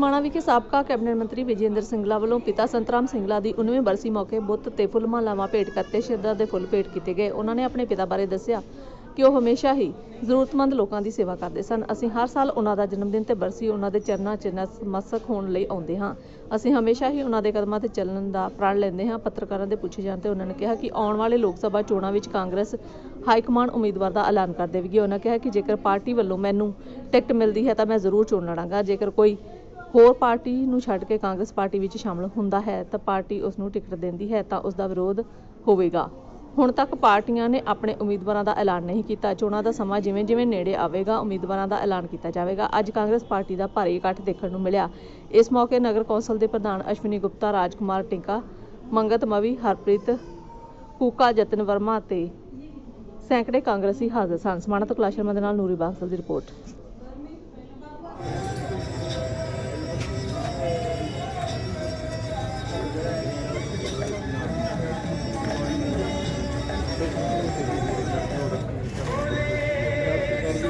ਸਮਾਣਾ ਵਿਖੇ ਸਾਬਕਾ ਕੈਬਨਿਟ ਮੰਤਰੀ ਵਿਜੇਂਦਰ ਸਿੰਗਲਾ ਵੱਲੋਂ ਪਿਤਾ ਸੰਤਰਾਮ ਸਿੰਗਲਾ ਦੀ 19ਵੀਂ ਬਰਸੀ ਮੌਕੇ ਬੁੱਤ ਤੇ ਫੁੱਲ ਭੇਟ ਕਰਤੇ ਸ਼ਰਧਾ ਦੇ ਫੁੱਲ ਭੇਟ ਕੀਤੇ ਗਏ। ਉਹਨਾਂ ਨੇ ਆਪਣੇ ਪਿਤਾ ਬਾਰੇ ਦੱਸਿਆ ਕਿ ਉਹ ਹਮੇਸ਼ਾ ਹੀ ਜ਼ਰੂਰਤਮੰਦ ਲੋਕਾਂ ਦੀ ਸੇਵਾ ਕਰਦੇ ਸਨ। ਅਸੀਂ ਹਰ ਸਾਲ ਉਹਨਾਂ ਦਾ ਜਨਮ ਦਿਨ ਤੇ ਬਰਸੀ ਉਹਨਾਂ ਦੇ ਚਰਨਾਂ 'ਚ ਨਤਮਸਤਕ ਹੋਣ ਲਈ ਆਉਂਦੇ ਹਾਂ। ਅਸੀਂ ਹਮੇਸ਼ਾ ਹੀ ਉਹਨਾਂ ਦੇ ਕਦਮਾਂ ਤੇ ਚੱਲਣ ਦਾ ਪ੍ਰਣ ਲੈਂਦੇ ਹਾਂ। ਪੱਤਰਕਾਰਾਂ ਦੇ ਪੁੱਛੇ ਜਾਣ ਤੇ ਉਹਨਾਂ ਨੇ ਕਿਹਾ ਕਿ ਆਉਣ ਵਾਲੇ ਲੋਕ ਸਭਾ ਚੋਣਾਂ ਵਿੱਚ ਕਾਂਗਰਸ ਹਾਈ ਕਮਾਂਡ ਉਮੀਦਵਾਰ ਦਾ ਐਲਾਨ ਕਰ ਦੇਵੇਗੀ। ਉਹਨਾਂ ਕਿਹਾ ਕਿ ਜੇਕਰ ਪਾਰਟੀ ਵੱਲੋਂ ਮੈਨੂੰ ਟਿਕਟ ਮਿਲਦੀ ਹੈ ਤਾਂ ਮੈਂ ਜ਼ਰੂਰ ਚੋਣ ਲੜਾਂਗਾ। ਜੇਕਰ ਕੋਈ ਹੋਰ ਪਾਰਟੀ ਨੂੰ ਛੱਡ ਕੇ ਕਾਂਗਰਸ ਪਾਰਟੀ ਵਿੱਚ ਸ਼ਾਮਲ ਹੁੰਦਾ ਹੈ ਤਾਂ ਪਾਰਟੀ ਉਸ ਨੂੰ ਟਿਕਟ ਦਿੰਦੀ ਹੈ ਤਾਂ ਉਸ ਦਾ ਵਿਰੋਧ ਹੋਵੇਗਾ। ਹੁਣ ਤੱਕ ਪਾਰਟੀਆਂ ਨੇ ਆਪਣੇ ਉਮੀਦਵਾਰਾਂ ਦਾ ਐਲਾਨ ਨਹੀਂ ਕੀਤਾ। ਚੋਣਾਂ ਦਾ ਸਮਾਂ ਜਿਵੇਂ ਜਿਵੇਂ ਨੇੜੇ ਆਵੇਗਾ, ਉਮੀਦਵਾਰਾਂ ਦਾ ਐਲਾਨ ਕੀਤਾ ਜਾਵੇਗਾ। ਅੱਜ ਕਾਂਗਰਸ ਪਾਰਟੀ ਦਾ ਭਾਰੀ ਇਕੱਠ ਦੇਖਣ ਨੂੰ ਮਿਲਿਆ। ਇਸ ਮੌਕੇ ਨਗਰ ਕੌਂਸਲ ਦੇ ਪ੍ਰਧਾਨ ਅਸ਼ਵਨੀ ਗੁਪਤਾ, ਰਾਜਕੁਮਾਰ ਟਿੰਕਾ, ਮੰਗਤ ਮਵੀ, ਹਰਪ੍ਰੀਤ ਕੂਕਾ, ਜਤਨ ਵਰਮਾ ਤੇ ਸੈਂਕੜੇ ਕਾਂਗਰਸੀ ਹਾਜ਼ਰ ਸਨ। ਸਮਾਣਾ ਤੋਂ ਸ਼ਰਮਾ ਦੇ ਨਾਲ ਨੂਰੀ ਬਾਂਸਲ ਦੀ ਰਿਪੋਰਟ।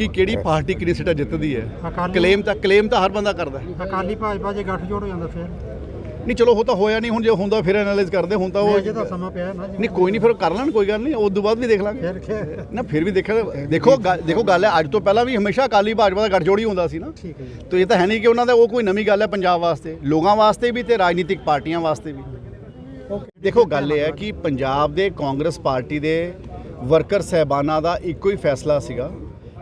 ਕਿ ਕਿਹੜੀ ਪਾਰਟੀ ਕਿੰਨੀ ਸੀਟਾਂ ਜਿੱਤਦੀ ਹੈ? ਅਕਾਲੀ ਕਲੇਮ ਤਾਂ ਕਲੇਮ ਤਾਂ ਹਰ ਬੰਦਾ ਕਰਦਾ ਹੈ। ਅਕਾਲੀ ਭਾਜਪਾ ਜੇ ਗੱਠਜੋੜ ਹੋ ਜਾਂਦਾ ਫਿਰ। ਨਹੀਂ ਚਲੋ ਉਹ ਤਾਂ ਹੋਇਆ ਨਹੀਂ ਹੁਣ ਜੇ ਹੁੰਦਾ ਫਿਰ ਐਨਾਲਾਈਜ਼ ਕਰਦੇ ਹੁਣ ਤਾਂ ਉਹ ਅਜੇ ਤਾਂ ਸਮਾਂ ਪਿਆ ਨਾ ਜੀ। ਨਹੀਂ ਕੋਈ ਨਹੀਂ ਫਿਰ ਕਰ ਲੈਣ ਕੋਈ ਗੱਲ ਨਹੀਂ ਉਸ ਤੋਂ ਬਾਅਦ ਵੀ ਦੇਖ ਲਾਂਗੇ। ਫਿਰ ਕਿ? ਨਾ ਫਿਰ ਵੀ ਦੇਖਿਆ ਦੇਖੋ ਗੱਲ- ਦੇਖੋ ਗੱਲ ਹੈ ਅੱਜ ਤੋਂ ਪਹਿਲਾਂ ਵੀ ਹਮੇਸ਼ਾ ਅਕਾਲੀ ਭਾਜਪਾ ਦਾ ਗੱਠਜੋੜ ਹੀ ਹੁੰਦਾ ਸੀ ਨਾ। ਠੀਕ ਹੈ ਜੀ। ਤੋ ਇਹ ਤਾਂ ਹੈ ਨਹੀਂ ਕਿ ਉਹਨਾਂ ਦਾ ਉਹ ਕੋਈ ਨਵੀਂ ਗੱਲ ਹੈ ਪੰਜਾਬ ਵਾਸਤੇ ਲੋਕਾਂ ਵਾਸਤੇ ਵੀ ਤੇ ਰਾਜਨੀਤਿਕ ਪਾਰਟੀਆਂ ਵਾਸਤੇ ਵੀ। ਦੇਖੋ ਗੱਲ ਇਹ ਹੈ ਕਿ ਪੰਜਾਬ ਦੇ ਕਾਂਗਰਸ ਪਾਰਟੀ ਦੇ ਵਰਕਰ ਸਹਿਬਾਨਾਂ ਦਾ ਇੱਕੋ ਹੀ ਫੈਸਲਾ ਸੀਗਾ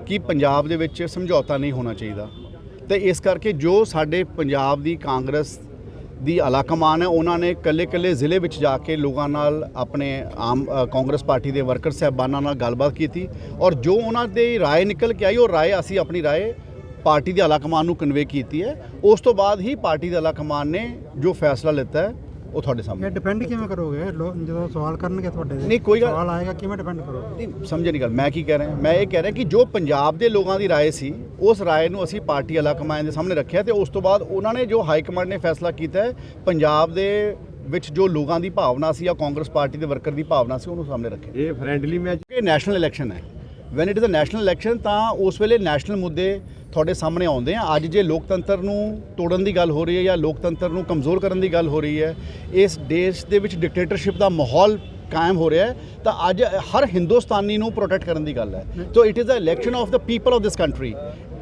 ਕਿ ਪੰਜਾਬ ਦੇ ਵਿੱਚ ਸਮਝੌਤਾ ਨਹੀਂ ਹੋਣਾ ਚਾਹੀਦਾ ਤੇ ਇਸ ਕਰਕੇ ਜੋ ਸਾਡੇ ਪੰਜਾਬ ਦੀ ਕਾਂਗਰਸ ਦੀ ਅਲਾਕਮਾਨ ਹੈ ਉਹਨਾਂ ਨੇ ਕੱਲੇ-ਕੱਲੇ ਜ਼ਿਲ੍ਹੇ ਵਿੱਚ ਜਾ ਕੇ ਲੋਕਾਂ ਨਾਲ ਆਪਣੇ ਆਮ ਅ, ਕਾਂਗਰਸ ਪਾਰਟੀ ਦੇ ਵਰਕਰ ਸਹਿਬਾਨਾਂ ਨਾਲ ਗੱਲਬਾਤ ਕੀਤੀ ਔਰ ਜੋ ਉਹਨਾਂ ਦੀ رائے ਨਿਕਲ ਕੇ ਆਈ ਉਹ رائے ਅਸੀਂ ਆਪਣੀ رائے ਪਾਰਟੀ ਦੇ ਆਲਾਕਮਾਨ ਨੂੰ ਕਨਵੇ ਕੀਤੀ ਹੈ ਉਸ ਤੋਂ ਬਾਅਦ ਹੀ ਪਾਰਟੀ ਦੇ ਆਲਾਕਮਾਨ ਨੇ ਜੋ ਫੈਸਲਾ ਲਿੱਤਾ ਹੈ ਉਹ ਤੁਹਾਡੇ ਸਾਹਮਣੇ ਇਹ ਡਿਪੈਂਡ ਕਿਵੇਂ ਕਰੋਗੇ? ਜਦੋਂ ਸਵਾਲ ਕਰਨਗੇ ਤੁਹਾਡੇ ਨਹੀਂ, ਕੋਈ ਗੱਲ- ਸਵਾਲ ਆਏਗਾ ਕਿਵੇਂ ਡਿਪੈਂਡ ਕਰੋਗੇ? ਨਹੀਂ ਸਮਝ ਨਹੀਂ ਗੱਲ। ਮੈਂ ਕੀ ਕਹਿ ਰਿਹਾ? ਮੈਂ ਇਹ ਕਹਿ ਰਿਹਾ ਕਿ ਜੋ ਪੰਜਾਬ ਦੇ ਲੋਕਾਂ ਦੀ ਰਾਏ ਸੀ ਉਸ ਰਾਏ ਨੂੰ ਅਸੀਂ ਪਾਰਟੀ ਅਲਾ ਕਮਾਇਨ ਦੇ ਸਾਹਮਣੇ ਰੱਖਿਆ ਤੇ ਉਸ ਤੋਂ ਬਾਅਦ ਉਹਨਾਂ ਨੇ ਜੋ ਹਾਈ ਕਮਾਂਡ ਨੇ ਫੈਸਲਾ ਕੀਤਾ ਹੈ ਪੰਜਾਬ ਦੇ ਵਿੱਚ ਜੋ ਲੋਕਾਂ ਦੀ ਭਾਵਨਾ ਸੀ ਜਾਂ ਕਾਂਗਰਸ ਪਾਰਟੀ ਦੇ ਵਰਕਰ ਦੀ ਭਾਵਨਾ ਸੀ ਉਹਨੂੰ ਸਾਹਮਣੇ ਰੱਖਿਆ। ਇਹ ਫਰੈਂਡਲੀ ਮੈਚ ਕਿ ਨੈਸ਼ਨਲ ਇਲੈਕਸ਼ਨ ਹੈ। When it is a national election ਤਾਂ ਉਸ ਵੇਲੇ ਨੈਸ਼ਨਲ ਮੁੱਦੇ ਤੁਹਾਡੇ ਸਾਹਮਣੇ ਆਉਂਦੇ ਆ। ਅੱਜ ਜੇ ਲੋਕਤੰਤਰ ਨੂੰ ਤੋੜਨ ਦੀ ਗੱਲ ਹੋ ਰਹੀ ਹੈ ਜਾਂ ਲੋਕਤੰਤਰ ਨੂੰ ਕਮਜ਼ੋਰ ਕਰਨ ਦੀ ਗੱਲ ਹੋ ਰਹੀ ਹੈ, ਇਸ ਦੇਸ਼ ਦੇ ਵਿੱਚ ਡਿਕਟੇਟਰਸ਼ਿਪ ਦਾ ਮਾਹੌਲ ਕਾਇਮ ਹੋ ਰਿਹਾ ਹੈ, ਤਾਂ ਅੱਜ ਹਰ ਹਿੰਦੁਸਤਾਨੀ ਨੂੰ ਪ੍ਰੋਟੈਕਟ ਕਰਨ ਦੀ ਗੱਲ ਹੈ। So it is a election of the people of this country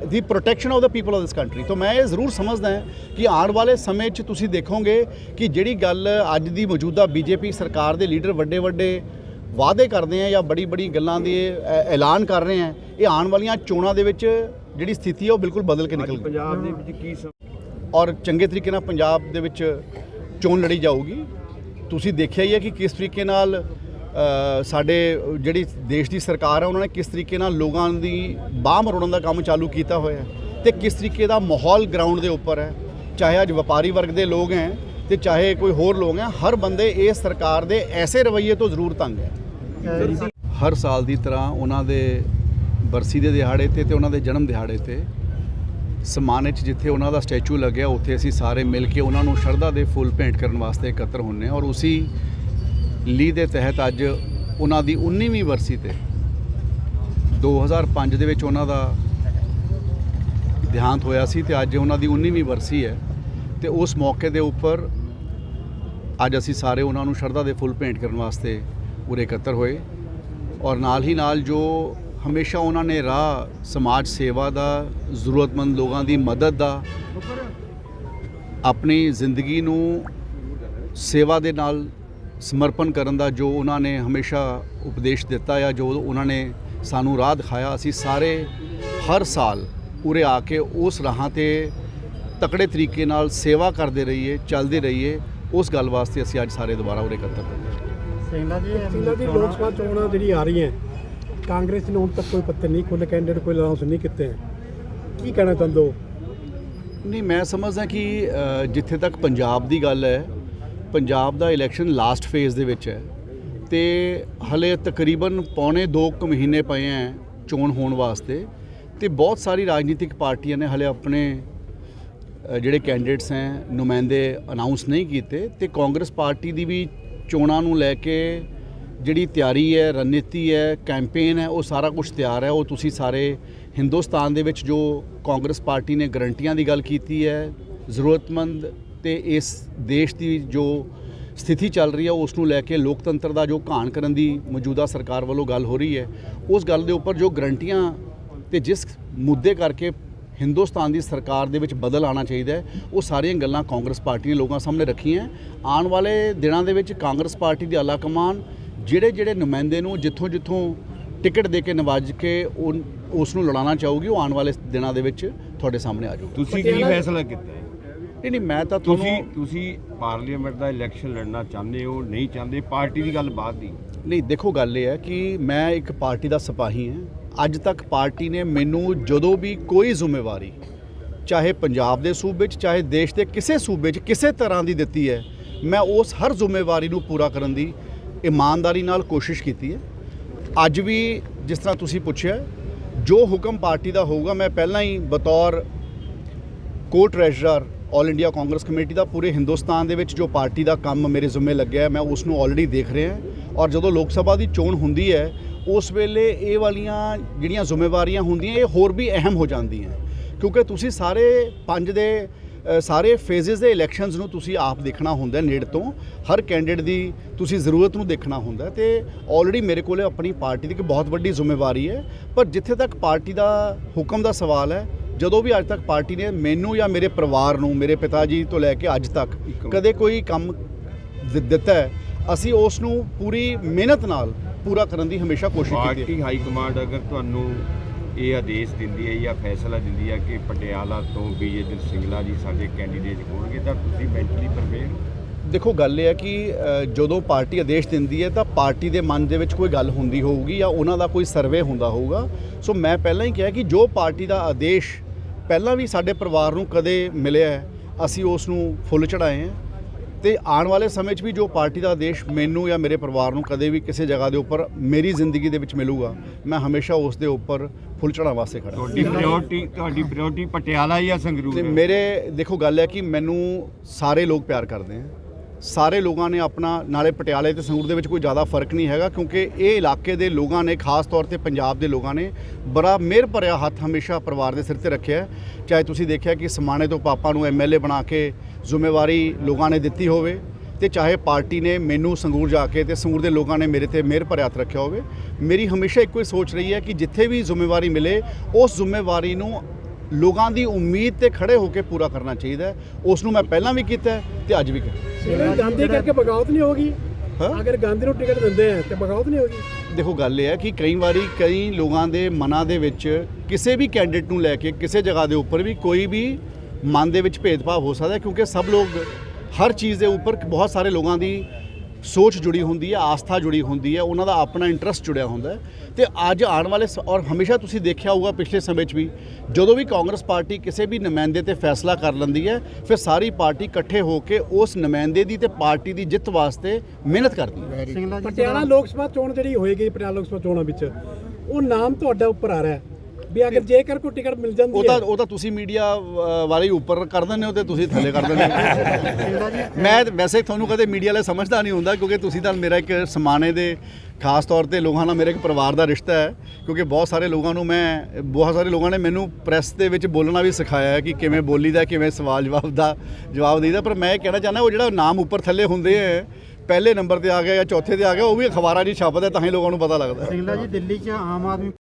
the protection of the people of this country ਤਾਂ ਮੈਂ ਇਹ ਜ਼ਰੂਰ ਸਮਝਦਾ ਹਾਂ ਕਿ ਆਉਣ ਵਾਲੇ ਸਮੇਂ 'ਚ ਤੁਸੀਂ ਦੇਖੋਗੇ ਕਿ ਜਿਹੜੀ ਗੱਲ ਅੱਜ ਦੀ ਮੌਜੂਦਾ ਬੀਜੇਪੀ ਸਰਕਾਰ ਦੇ ਲੀਡਰ ਵੱਡੇ ਵੱਡੇ ਵਾਅਦੇ ਕਰਦੇ ਆ ਜਾਂ ਬੜੀ ਬੜੀ ਗੱਲਾਂ ਦੇ ਐਲਾਨ ਕਰ ਰਹੇ ਆ ਇਹ ਆਉਣ ਵਾਲੀਆਂ ਚੋਣਾਂ ਦੇ ਵਿੱਚ ਜਿਹੜੀ ਸਥਿਤੀ ਹੈ ਉਹ ਬਿਲਕੁਲ ਬਦਲ ਕੇ ਨਿਕਲ ਗਈ ਪੰਜਾਬ ਦੇ ਵਿੱਚ ਕੀ ਔਰ ਚੰਗੇ ਤਰੀਕੇ ਨਾਲ ਪੰਜਾਬ ਦੇ ਵਿੱਚ ਚੋਣ ਲੜੀ ਜਾਊਗੀ। ਤੁਸੀਂ ਦੇਖਿਆ ਹੀ ਹੈ ਕਿ ਕਿਸ ਤਰੀਕੇ ਨਾਲ ਸਾਡੇ ਜਿਹੜੀ ਦੇਸ਼ ਦੀ ਸਰਕਾਰ ਹੈ ਉਹਨਾਂ ਨੇ ਕਿਸ ਤਰੀਕੇ ਨਾਲ ਲੋਕਾਂ ਦੀ ਬਾਹ ਮਰੋੜਨ ਦਾ ਕੰਮ ਚਾਲੂ ਕੀਤਾ ਹੋਇਆ ਹੈ ਤੇ ਕਿਸ ਤਰੀਕੇ ਦਾ ਮਾਹੌਲ ਗਰਾਊਂਡ ਦੇ ਉੱਪਰ ਹੈ। ਚਾਹੇ ਅੱਜ ਵਪਾਰੀ ਵਰਗ ਦੇ ਲੋਕ ਹੈ ਤੇ ਚਾਹੇ ਕੋਈ ਹੋਰ ਲੋਕ ਹੈ ਹਰ ਬੰਦੇ ਇਸ ਸਰਕਾਰ ਦੇ ਐਸੇ ਰਵੱਈਏ ਤੋਂ ਜ਼ਰੂਰ ਤੰਗ ਹੈ। ਹਰ ਸਾਲ ਦੀ ਤਰ੍ਹਾਂ ਉਹਨਾਂ ਦੇ ਬਰਸੀ ਦੇ ਦਿਹਾੜੇ ਤੇ ਤੇ ਉਹਨਾਂ ਦੇ ਜਨਮ ਦਿਹਾੜੇ ਤੇ ਸਮਾਨੇ 'ਚ ਜਿੱਥੇ ਉਹਨਾਂ ਦਾ ਸਟੈਚੂ ਲੱਗਿਆ, ਉੱਥੇ ਅਸੀਂ ਸਾਰੇ ਮਿਲ ਕੇ ਉਹਨਾਂ ਨੂੰ ਸ਼ਰਧਾ ਦੇ ਫੁੱਲ ਭੇਂਟ ਕਰਨ ਵਾਸਤੇ ਇਕੱਤਰ ਹੁੰਨੇ ਔਰ ਉਸੇ ਲੀ ਦੇ ਤਹਿਤ ਅੱਜ ਉਹਨਾਂ ਦੀ 19ਵੀਂ ਬਰਸੀ ਤੇ 2005 ਦੇ ਵਿੱਚ ਉਹਨਾਂ ਦਾ ਦੇਹਾਂਤ ਹੋਇਆ ਸੀ ਤੇ ਅੱਜ ਉਹਨਾਂ ਦੀ 19ਵੀਂ ਬਰਸੀ ਹੈ ਤੇ ਉਸ ਮੌਕੇ ਦੇ ਉੱਪਰ ਅੱਜ ਅਸੀਂ ਸਾਰੇ ਉਹਨਾਂ ਨੂੰ ਸ਼ਰਧਾ ਦੇ ਫੁੱਲ ਭੇਂਟ ਕਰਨ ਵਾਸਤੇ ਉਰੇ ਇਕੱਤਰ ਹੋਏ ਔਰ ਨਾਲ ਹੀ ਨਾਲ ਜੋ ਹਮੇਸ਼ਾ ਉਹਨਾਂ ਨੇ ਰਾਹ ਸਮਾਜ ਸੇਵਾ ਦਾ, ਜ਼ਰੂਰਤਮੰਦ ਲੋਕਾਂ ਦੀ ਮਦਦ ਦਾ, ਆਪਣੀ ਜ਼ਿੰਦਗੀ ਨੂੰ ਸੇਵਾ ਦੇ ਨਾਲ ਸਮਰਪਣ ਕਰਨ ਦਾ ਜੋ ਉਹਨਾਂ ਨੇ ਹਮੇਸ਼ਾ ਉਪਦੇਸ਼ ਦਿੱਤਾ ਜਾਂ ਜੋ ਉਹਨਾਂ ਨੇ ਸਾਨੂੰ ਰਾਹ ਦਿਖਾਇਆ, ਅਸੀਂ ਸਾਰੇ ਹਰ ਸਾਲ ਉਰੇ ਆ ਕੇ ਉਸ ਰਾਹਾਂ ਤੇ ਤਕੜੇ ਤਰੀਕੇ ਨਾਲ ਸੇਵਾ ਕਰਦੇ ਰਹੀਏ, ਚੱਲਦੇ ਰਹੀਏ, ਉਸ ਗੱਲ ਵਾਸਤੇ ਅਸੀਂ ਅੱਜ ਸਾਰੇ ਦੁਬਾਰਾ ਉਰੇ ਇਕੱਤਰ ਹੋਏ। ਸਿੰਘਲਾ ਜੀ ਲੋਕ ਸਭਾ ਚੋਣਾਂ ਜਿਹੜੀ ਆ ਰਹੀਆਂ ਕਾਂਗਰਸ ਨੇ ਹੁਣ ਤੱਕ ਕੋਈ ਪੱਤੇ ਨਹੀਂ ਖੁੱਲੇ ਕੈਂਡੀਡੇਟ ਕੋਈ ਅਨਾਉਂਸ ਨਹੀਂ ਕੀਤੇ। ਕੀ ਕਹਿਣਾ ਚਾਹੁੰਦੇ ਹੋ ਨਹੀਂ ਮੈਂ ਸਮਝਦਾ ਕਿ ਜਿੱਥੇ ਤੱਕ ਪੰਜਾਬ ਦੀ ਗੱਲ ਹੈ ਪੰਜਾਬ ਦਾ ਇਲੈਕਸ਼ਨ ਲਾਸਟ ਫੇਜ਼ ਦੇ ਵਿੱਚ ਹੈ ਤੇ ਹਲੇ ਤਕਰੀਬਨ ਪੌਣੇ 2 ਕੁ ਮਹੀਨੇ ਪਏ ਹੈ ਚੋਣ ਹੋਣ ਵਾਸਤੇ ਤੇ ਬਹੁਤ ਸਾਰੀ ਰਾਜਨੀਤਿਕ ਪਾਰਟੀਆਂ ਨੇ ਹਲੇ ਆਪਣੇ ਜਿਹੜੇ ਕੈਂਡੀਡੇਟਸ ਹੈ ਨੁਮਾਇੰਦੇ ਅਨਾਉਂਸ ਨਹੀਂ ਕੀਤੇ ਤੇ ਕਾਂਗਰਸ ਪਾਰਟੀ ਦੀ ਵੀ ਚੋਣਾਂ ਨੂੰ ਲੈ ਕੇ ਜਿਹੜੀ ਤਿਆਰੀ ਹੈ, ਰਣਨੀਤੀ ਹੈ, ਕੈਂਪੇਨ ਹੈ, ਉਹ ਸਾਰਾ ਕੁਝ ਤਿਆਰ ਹੈ। ਉਹ ਤੁਸੀਂ ਸਾਰੇ ਹਿੰਦੁਸਤਾਨ ਦੇ ਵਿੱਚ ਜੋ ਕਾਂਗਰਸ ਪਾਰਟੀ ਨੇ ਗਰੰਟੀਆਂ ਦੀ ਗੱਲ ਕੀਤੀ ਹੈ, ਜ਼ਰੂਰਤਮੰਦ ਤੇ ਇਸ ਦੇਸ਼ ਦੀ ਜੋ ਸਥਿਤੀ ਚੱਲ ਰਹੀ ਹੈ, ਉਸ ਨੂੰ ਲੈ ਕੇ ਲੋਕਤੰਤਰ ਦਾ ਜੋ ਘਾਣ ਕਰਨ ਦੀ ਮੌਜੂਦਾ ਸਰਕਾਰ ਵੱਲੋਂ ਗੱਲ ਹੋ ਰਹੀ ਹੈ, ਉਸ ਗੱਲ ਦੇ ਉੱਪਰ ਜੋ ਗਰੰਟੀਆਂ ਤੇ ਜਿਸ ਮੁੱਦੇ ਕਰਕੇ ਹਿੰਦੁਸਤਾਨ ਦੀ ਸਰਕਾਰ ਦੇ ਵਿੱਚ ਬਦਲ ਆਉਣਾ ਚਾਹੀਦਾ ਹੈ। ਉਹ ਸਾਰੀਆਂ ਗੱਲਾਂ ਕਾਂਗਰਸ ਪਾਰਟੀ ਨੇ ਲੋਕਾਂ ਸਾਹਮਣੇ ਰੱਖੀਆਂ ਆਉਣ ਵਾਲੇ ਦਿਨਾਂ ਦੇ ਵਿੱਚ ਕਾਂਗਰਸ ਪਾਰਟੀ ਦੀ ਆਲਾ ਕਮਾਨ ਜਿਹੜੇ ਜਿਹੜੇ ਨੁਮਾਇੰਦੇ ਨੂੰ ਜਿੱਥੋਂ ਜਿੱਥੋਂ ਟਿਕਟ ਦੇ ਕੇ ਨਵਾਜ ਕੇ ਉਹ ਉਸ ਨੂੰ ਲੜਾਉਣਾ ਚਾਹੂਗੀ ਉਹ ਆਉਣ ਵਾਲੇ ਦਿਨਾਂ ਦੇ ਵਿੱਚ ਤੁਹਾਡੇ ਸਾਹਮਣੇ ਆ ਜਾਊਗਾ। ਤੁਸੀਂ ਕੀ ਫੈਸਲਾ ਕੀਤਾ ਹੈ? ਨਹੀਂ ਨਹੀਂ ਮੈਂ ਤਾਂ ਤੁਸੀਂ ਤੁਹਾਨੂੰ ਤੁਸੀਂ ਪਾਰਲੀਮੈਂਟ ਦਾ ਇਲੈਕਸ਼ਨ ਲੜਨਾ ਚਾਹੁੰਦੇ ਹੋ ਨਹੀਂ ਚਾਹੁੰਦੇ ਪਾਰਟੀ ਦੀ ਗੱਲ ਬਾਅਦ ਦੀ। ਨਹੀਂ ਦੇਖੋ ਗੱਲ ਇਹ ਹੈ ਕਿ ਮੈਂ ਇੱਕ ਪਾਰਟੀ ਦਾ ਸਿਪਾਹੀ ਹਾਂ। ਅੱਜ ਤੱਕ ਪਾਰਟੀ ਨੇ ਮੈਨੂੰ ਜਦੋਂ ਵੀ ਕੋਈ ਜ਼ਿੰਮੇਵਾਰੀ, ਚਾਹੇ ਪੰਜਾਬ ਦੇ ਸੂਬੇ 'ਚ, ਚਾਹੇ ਦੇਸ਼ ਦੇ ਕਿਸੇ ਸੂਬੇ 'ਚ, ਕਿਸੇ ਤਰ੍ਹਾਂ ਦੀ ਦਿੱਤੀ ਹੈ, ਮੈਂ ਉਸ ਹਰ ਜ਼ਿੰਮੇਵਾਰੀ ਨੂੰ ਪੂਰਾ ਕਰਨ ਦੀ ਇਮਾਨਦਾਰੀ ਨਾਲ ਕੋਸ਼ਿਸ਼ ਕੀਤੀ ਹੈ। ਅੱਜ ਵੀ ਜਿਸ ਤਰ੍ਹਾਂ ਤੁਸੀਂ ਪੁੱਛਿਆ, ਜੋ ਹੁਕਮ ਪਾਰਟੀ ਦਾ ਹੋਊਗਾ, ਮੈਂ ਪਹਿਲਾਂ ਹੀ ਬਤੌਰ co treasurer all India Congress committee ਦਾ ਪੂਰੇ ਹਿੰਦੁਸਤਾਨ ਦੇ ਵਿੱਚ ਜੋ ਪਾਰਟੀ ਦਾ ਕੰਮ ਮੇਰੇ ਜ਼ਿੰਮੇ ਲੱਗਿਆ ਮੈਂ ਉਸ ਨੂੰ ਆਲਰੇਡੀ ਦੇਖ ਰਿਹਾ ਔਰ ਜਦੋਂ ਲੋਕ ਸਭਾ ਦੀ ਚੋਣ ਹੁੰਦੀ ਹੈ ਉਸ ਵੇਲੇ ਇਹ ਵਾਲੀਆਂ ਜਿਹੜੀਆਂ ਜ਼ਿੰਮੇਵਾਰੀਆਂ ਹੁੰਦੀਆਂ ਇਹ ਹੋਰ ਵੀ ਅਹਿਮ ਹੋ ਜਾਂਦੀਆਂ ਕਿਉਂਕਿ ਤੁਸੀਂ ਸਾਰੇ ਪੰਜ ਦੇ ਸਾਰੇ ਫੇਜ਼ਸ ਦੇ ਇਲੈਕਸ਼ਨਸ ਨੂੰ ਤੁਸੀਂ ਆਪ ਦੇਖਣਾ ਹੁੰਦਾ ਨੇੜ ਤੋਂ। ਹਰ ਕੈਂਡੀਡੇਟ ਦੀ ਤੁਸੀਂ ਜ਼ਰੂਰਤ ਨੂੰ ਦੇਖਣਾ ਹੁੰਦਾ ਤੇ ਆਲਰੇਡੀ ਮੇਰੇ ਕੋਲੇ ਆਪਣੀ ਪਾਰਟੀ ਦੀ ਇੱਕ ਬਹੁਤ ਵੱਡੀ ਜ਼ਿੰਮੇਵਾਰੀ ਹੈ। ਪਰ ਜਿੱਥੇ ਤੱਕ ਪਾਰਟੀ ਦਾ ਹੁਕਮ ਦਾ ਸਵਾਲ ਹੈ ਜਦੋਂ ਵੀ ਅੱਜ ਤੱਕ ਪਾਰਟੀ ਨੇ ਮੈਨੂੰ ਜਾਂ ਮੇਰੇ ਪਰਿਵਾਰ ਨੂੰ ਮੇਰੇ ਪਿਤਾ ਜੀ ਤੋਂ ਲੈ ਕੇ ਅੱਜ ਤੱਕ ਕਦੇ ਕੋਈ ਕੰਮ ਦਿੱਤਾ ਅਸੀਂ ਉਸ ਨੂੰ ਪੂਰੀ ਮਿਹਨਤ ਨਾਲ ਪੂਰਾ ਕਰਨ ਦੀ ਹਮੇਸ਼ਾ ਕੋਸ਼ਿਸ਼ ਕੀਤੀ ਹੈ। ਪਾਰਟੀ ਹਾਈ ਕਮਾਂਡ ਅਗਰ ਤੁਹਾਨੂੰ ਇਹ ਆਦੇਸ਼ ਦਿੰਦੀ ਹੈ ਜਾਂ ਫੈਸਲਾ ਦਿੰਦੀ ਹੈ ਕਿ ਪਟਿਆਲਾ ਤੋਂ ਬੀਜੇਪੀ ਸਿੰਗਲਾ ਜੀ ਸਾਡੇ ਕੈਂਡੀਡੇਟ ਹੋਣਗੇ ਤਾਂ ਤੁਸੀਂ ਮੈਂਟਲੀ ਪ੍ਰਪੇਅਰ ਦੇਖੋ ਗੱਲ ਇਹ ਹੈ ਕਿ ਜਦੋਂ ਪਾਰਟੀ ਆਦੇਸ਼ ਦਿੰਦੀ ਹੈ ਤਾਂ ਪਾਰਟੀ ਦੇ ਮਨ ਦੇ ਵਿੱਚ ਕੋਈ ਗੱਲ ਹੁੰਦੀ ਹੋਊਗੀ ਜਾਂ ਉਹਨਾਂ ਦਾ ਕੋਈ ਸਰਵੇ ਹੁੰਦਾ ਹੋਊਗਾ। ਸੋ ਮੈਂ ਪਹਿਲਾਂ ਹੀ ਕਿਹਾ ਕਿ ਜੋ ਪਾਰਟੀ ਦਾ ਆਦੇਸ਼ ਪਹਿਲਾਂ ਵੀ ਸਾਡੇ ਪਰਿਵਾਰ ਨੂੰ ਕਦੇ ਮਿਲਿਆ ਹੈ ਅਸੀਂ ਉਸ ਨੂੰ ਫੁੱਲ ਚੜਾਏ ਹਾਂ। ਤੇ ਆਉਣ ਵਾਲੇ ਸਮੇਂ 'ਚ ਵੀ ਜੋ ਪਾਰਟੀ ਦਾ ਆਦੇਸ਼ ਮੈਨੂੰ ਜਾਂ ਮੇਰੇ ਪਰਿਵਾਰ ਨੂੰ ਕਦੇ ਵੀ ਕਿਸੇ ਜਗ੍ਹਾ ਦੇ ਉੱਪਰ ਮੇਰੀ ਜ਼ਿੰਦਗੀ ਦੇ ਵਿੱਚ ਮਿਲੂਗਾ ਮੈਂ ਹਮੇਸ਼ਾ ਉਸ ਦੇ ਉੱਪਰ ਫੁੱਲ ਚੜਾਉਣ ਵਾਸਤੇ ਖੜਾ ਤੁਹਾਡੀ ਪ੍ਰਾਇੋਰਟੀ ਤੁਹਾਡੀ ਪ੍ਰਾਇੋਰਟੀ ਪਟਿਆਲਾ ਜਾਂ ਸੰਗਰੂਰ ਤੇ? ਮੇਰੇ ਦੇਖੋ ਗੱਲ ਹੈ ਕਿ ਮੈਨੂੰ ਸਾਰੇ ਲੋਕ ਪਿਆਰ ਕਰਦੇ ਆ ਸਾਰੇ ਲੋਕਾਂ ਨੇ ਆਪਣਾ, ਨਾਲੇ ਪਟਿਆਲੇ ਤੇ ਸੰਗਰੂਰ ਦੇ ਵਿੱਚ ਕੋਈ ਜ਼ਿਆਦਾ ਫ਼ਰਕ ਨਹੀਂ ਹੈਗਾ, ਕਿਉਂਕਿ ਇਹ ਇਲਾਕੇ ਦੇ ਲੋਕਾਂ ਨੇ, ਖਾਸ ਤੌਰ ਤੇ ਪੰਜਾਬ ਦੇ ਲੋਕਾਂ ਨੇ ਬੜਾ ਮਿਹਰ ਭਰਿਆ ਹੱਥ ਹਮੇਸ਼ਾ ਪਰਿਵਾਰ ਦੇ ਸਿਰ ਤੇ ਰੱਖਿਆ ਚਾਹੇ ਤੁਸੀਂ ਦੇਖਿਆ ਕਿ ਸਮਾਣੇ ਤੋਂ ਪਾਪਾ ਨੂੰ ਐਮਐਲਏ ਬਣਾ ਕੇ ਜ਼ਿੰਮੇਵਾਰੀ ਲੋਕਾਂ ਨੇ ਦਿੱਤੀ ਹੋਵੇ ਤੇ ਚਾਹੇ ਪਾਰਟੀ ਨੇ ਮੈਨੂੰ ਸੰਗਰੂਰ ਜਾ ਕੇ ਤੇ ਸੰਗਰੂਰ ਦੇ ਲੋਕਾਂ ਨੇ ਮੇਰੇ ਤੇ ਮਿਹਰ ਭਰਿਆ ਹੱਥ ਰੱਖਿਆ ਹੋਵੇ, ਮੇਰੀ ਹਮੇਸ਼ਾ ਇੱਕੋ ਹੀ ਸੋਚ ਰਹੀ ਹੈ ਕਿ ਜਿੱਥੇ ਵੀ ਜ਼ਿੰਮੇਵਾਰੀ ਮਿਲੇ, ਉਸ ਜ਼ਿੰਮੇਵਾਰੀ ਨੂੰ ਲੋਕਾਂ ਦੀ ਉਮੀਦ ਤੇ ਖੜੇ ਹੋ ਕੇ ਪੂਰਾ ਕਰਨਾ ਚਾਹੀਦਾ ਉਸ ਨੂੰ ਮੈਂ ਪਹਿਲਾਂ ਵੀ ਕੀਤਾ ਤੇ ਅੱਜ ਵੀ ਕਰਾਂ ਗਾਂਧੀ ਕਰਕੇ ਬਗਾਵਤ ਨਹੀਂ ਹੋਗੀ? ਅਗਰ ਗਾਂਧੀ ਨੂੰ ਟਿਕਟ ਦਿੰਦੇ ਆ ਤੇ ਬਗਾਵਤ ਨਹੀਂ ਹੋਗੀ? ਦੇਖੋ ਗੱਲ ਇਹ ਹੈ ਕਿ ਕਈ ਵਾਰੀ ਕਈ ਲੋਕਾਂ ਦੇ ਮਨਾਂ ਦੇ ਵਿੱਚ ਕਿਸੇ ਵੀ ਕੈਂਡੀਡੇਟ ਨੂੰ ਲੈ ਕੇ ਕਿਸੇ ਜਗ੍ਹਾ ਦੇ ਉੱਪਰ ਵੀ ਕੋਈ ਵੀ ਮਨ ਦੇ ਵਿੱਚ ਭੇਦਭਾਵ ਹੋ ਸਕਦਾ ਕਿਉਂਕਿ ਸਭ ਲੋਕ ਹਰ ਚੀਜ਼ ਦੇ ਉੱਪਰ ਬਹੁਤ ਸਾਰੇ ਲੋਕਾਂ ਦੀ ਸੋਚ ਜੁੜੀ ਹੁੰਦੀ ਹੈ ਆਸਥਾ ਜੁੜੀ ਹੁੰਦੀ ਹੈ ਉਹਨਾਂ ਦਾ ਆਪਣਾ ਇੰਟਰਸਟ ਜੁੜਿਆ ਹੁੰਦਾ ਹੈ। ਤੇ ਅੱਜ ਆਉਣ ਵਾਲੇ ਸ- ਔਰ ਹਮੇਸ਼ਾ ਤੁਸੀਂ ਦੇਖਿਆ ਹੋਊਗਾ ਪਿਛਲੇ ਸਮੇਂ 'ਚ ਵੀ ਜਦੋਂ ਵੀ ਕਾਂਗਰਸ ਪਾਰਟੀ ਕਿਸੇ ਵੀ ਨੁਮਾਇੰਦੇ ਤੇ ਫੈਸਲਾ ਕਰ ਲੈਂਦੀ ਹੈ ਫਿਰ ਸਾਰੀ ਪਾਰਟੀ ਇਕੱਠੇ ਹੋ ਕੇ ਉਸ ਨੁਮਾਇੰਦੇ ਦੀ ਤੇ ਪਾਰਟੀ ਦੀ ਜਿੱਤ ਵਾਸਤੇ ਮਿਹਨਤ ਕਰਦੀ ਹੈ। ਪਟਿਆਲਾ ਲੋਕ ਸਭਾ ਚੋਣ ਜਿਹੜੀ ਹੋਏਗੀ ਪਟਿਆਲਾ ਲੋਕ ਸਭਾ ਚੋਣਾਂ ਵਿੱਚ ਉਹ ਨਾਮ ਤੁਹਾਡਾ ਉੱਪਰ ਆ ਰਿਹਾ ਹੈ। ਵੀ ਅਗਰ ਜੇਕਰ ਕੋਈ ਟਿਕਟ ਮਿਲ ਉਹ ਜਾਂਦੀ ਤਾਂ ਹੈ। ਉਹ ਤਾਂ ਤੁਸੀਂ ਮੀਡੀਆ ਵਾਲੇ ਉੱਪਰ ਕਰ ਦਿੰਦੇ ਹੋ ਤੇ ਤੁਸੀਂ ਥੱਲੇ ਕਰ ਦਿੰਦੇ ਹੋ। ਮੈਂ ਵੈਸੇ ਤੁਹਾਨੂੰ ਕਦੇ ਮੀਡੀਆ ਵਾਲੇ ਸਮਝਦਾ ਨਹੀਂ ਹੁੰਦਾ ਕਿਉਂਕਿ ਤੁਸੀਂ ਤਾਂ ਮੇਰਾ ਇੱਕ ਸਮਾਨੇ ਦੇ ਖਾਸ ਤੌਰ ਤੇ ਲੋਕਾਂ ਨਾਲ ਮੇਰੇ ਇੱਕ ਪਰਿਵਾਰ ਦਾ ਰਿਸ਼ਤਾ ਹੈ ਕਿਉਂਕਿ ਬਹੁਤ ਸਾਰੇ ਲੋਕਾਂ ਨੂੰ ਮੈਂ ਬਹੁਤ ਸਾਰੇ ਲੋਕਾਂ ਨੇ ਮੈਨੂੰ ਪ੍ਰੈਸ ਦੇ ਵਿੱਚ ਬੋਲਣਾ ਵੀ ਸਿਖਾਇਆ ਹੈ ਕਿ ਕਿਵੇਂ ਬੋਲੀਦਾ ਕਿਵੇਂ ਸਵਾਲ ਜਵਾਬ ਦਾ ਜਵਾਬ ਦੇਈਦਾ। ਪਰ ਮੈਂ ਇਹ ਕਹਿਣਾ ਚਾਹੁੰਦਾ ਉਹ ਜਿਹੜਾ ਨਾਮ ਉੱਪਰ ਥੱਲੇ ਹੁੰਦੇ ਹੈ ਪਹਿਲੇ ਨੰਬਰ ਤੇ ਆ ਗਿਆ ਜਾਂ ਚੌਥੇ ਤੇ ਆ ਗਿਆ ਉਹ ਵੀ ਅਖਬਾਰਾਂ 'ਚ ਛਪਦਾ ਤਾਂ ਹੀ ਲੋਕਾਂ ਨੂੰ ਪਤਾ ਲੱਗਦਾ ਸਿੰਗਲਾ ਜੀ ਦਿੱਲੀ 'ਚ ਆਮ ਆਦਮੀ